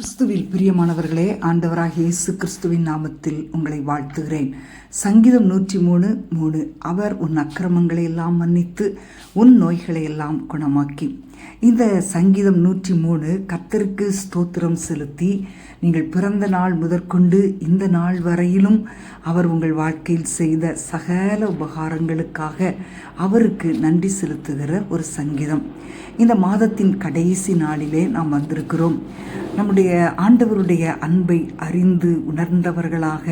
கிறிஸ்துவில் பிரியமானவர்களே ஆண்டவராக இயேசு கிறிஸ்துவின் நாமத்தில் உங்களை வாழ்த்துகிறேன். சங்கீதம் நூற்றி மூணு மூணு. அவர் உன் அக்கிரமங்களை எல்லாம் மன்னித்து உன் நோய்களை எல்லாம் குணமாக்கி. இந்த சங்கீதம் நூற்றி மூணு கத்தருக்கு ஸ்தோத்திரம் செலுத்தி நீங்கள் பிறந்த நாள் முதற்கொண்டு இந்த நாள் வரையிலும் அவர் உங்கள் வாழ்க்கையில் செய்த சகல உபகாரங்களுக்காக அவருக்கு நன்றி செலுத்துகிற ஒரு சங்கீதம். இந்த மாதத்தின் கடைசி நாளிலே நாம் வந்திருக்கிறோம். நம்முடைய ஆண்டவருடைய அன்பை அறிந்து உணர்ந்தவர்களாக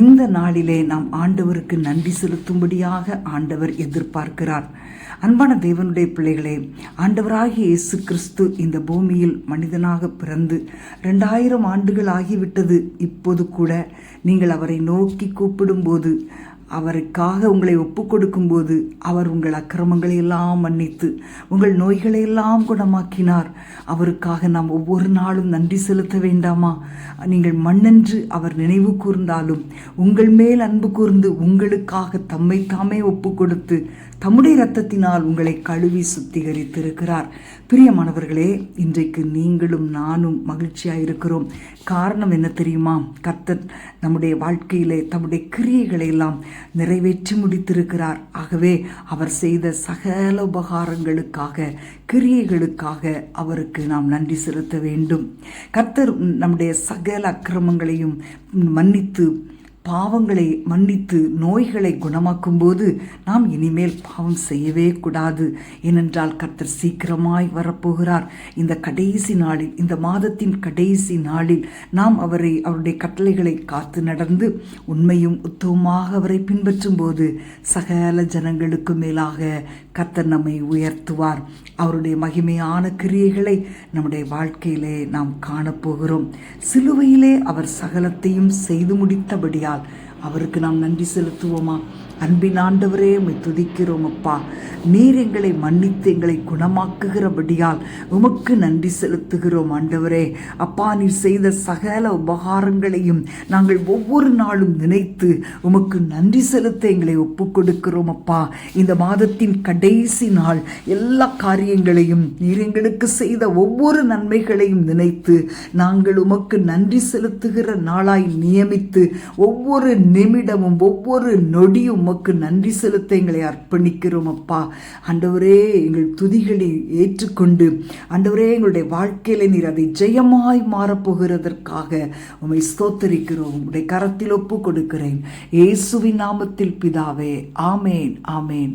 இந்த நாளிலே நாம் ஆண்டவருக்கு நன்றி செலுத்தும்படியாக ஆண்டவர் எதிர்பார்க்கிறார். அன்பான தேவனுடைய பிள்ளைகளே ஆண்டவராகிய இயேசு கிறிஸ்து இந்த பூமியில் மனிதனாக பிறந்து ரெண்டாயிரம் ஆண்டுகள் ஆகிவிட்டது. இப்போது கூட நீங்கள் அவரை நோக்கி கூப்பிடும்போது அவருக்காக உங்களை ஒப்பு கொடுக்கும்போது அவர் உங்கள் அக்கிரமங்களை எல்லாம் மன்னித்து உங்கள் நோய்களை எல்லாம் குணமாக்கினார். அவருக்காக நாம் ஒவ்வொரு நாளும் நன்றி செலுத்த வேண்டாமா? நீங்கள் மண்ணென்று அவர் நினைவு கூர்ந்தாலும் உங்கள் மேல் அன்பு கூர்ந்து உங்களுக்காக தம்மை தாமே ஒப்பு கொடுத்து தம்முடைய இரத்தத்தினால் உங்களை கழுவி சுத்திகரித்திருக்கிறார். பிரியமானவர்களே இன்றைக்கு நீங்களும் நானும் மகிழ்ச்சியாக இருக்கிறோம் காரணம் என்ன தெரியுமா? கர்த்தர் நம்முடைய வாழ்க்கையிலே தம்முடைய கிரியைகளை எல்லாம் நிறைவேற்றி முடித்திருக்கிறார். ஆகவே அவர் செய்த சகல உபகாரங்களுக்காக கிரியைகளுக்காக அவருக்கு நாம் நன்றி செலுத்த வேண்டும். கர்த்தர் நம்முடைய சகல அக்கிரமங்களையும் மன்னித்து பாவங்களை மன்னித்து நோய்களை குணமாக்கும் போது நாம் இனிமேல் பாவம் செய்யவே கூடாது. ஏனென்றால் கர்த்தர் சீக்கிரமாய் வரப்போகிறார். இந்த கடைசி நாளில் இந்த மாதத்தின் கடைசி நாளில் நாம் அவரை அவருடைய கட்டளைகளை காத்து நடந்து உண்மையும் உத்தமமாக அவரை பின்பற்றும் போது சகல ஜனங்களுக்கு மேலாக கர்த்தர் நம்மை உயர்த்துவார். அவருடைய மகிமையான கிரியைகளை நம்முடைய வாழ்க்கையிலே நாம் காணப்போகிறோம். சிலுவையிலே அவர் சகலத்தையும் செய்து முடித்தபடியால் God அவருக்கு நாம் நன்றி செலுத்துவோமா? அன்பின் ஆண்டவரே உம்மை துதிக்கிறோம் அப்பா. நீர் எங்களை மன்னித்து எங்களை குணமாக்குகிறபடியால் உமக்கு நன்றி செலுத்துகிறோம் ஆண்டவரே. அப்பா நீர் செய்த சகல உபகாரங்களையும் நாங்கள் ஒவ்வொரு நாளும் நினைத்து உமக்கு நன்றி செலுத்த எங்களை ஒப்பு கொடுக்கிறோம் அப்பா. இந்த மாதத்தின் கடைசி நாள் எல்லா காரியங்களையும் நீர் எங்களுக்கு செய்த ஒவ்வொரு நன்மைகளையும் நினைத்து நாங்கள் உமக்கு நன்றி செலுத்துகிற நாளாய் நியமித்து ஒவ்வொரு நிமிடமும் ஒவ்வொரு நொடியும் உமக்கு நன்றி செலுத்த எங்களை அர்ப்பணிக்கிறோம் அப்பா. ஆண்டவரே எங்கள் துதிகளை ஏற்றுக்கொண்டு ஆண்டவரே எங்களுடைய வாழ்க்கையில நீர் அதை ஜெயமாய் மாறப்போகிறதற்காக உமை ஸ்தோத்தரிக்கிறோம். உங்களுடைய கரத்தில் ஒப்பு கொடுக்கிறேன். இயேசுவின் நாமத்தில் பிதாவே ஆமேன் ஆமேன்.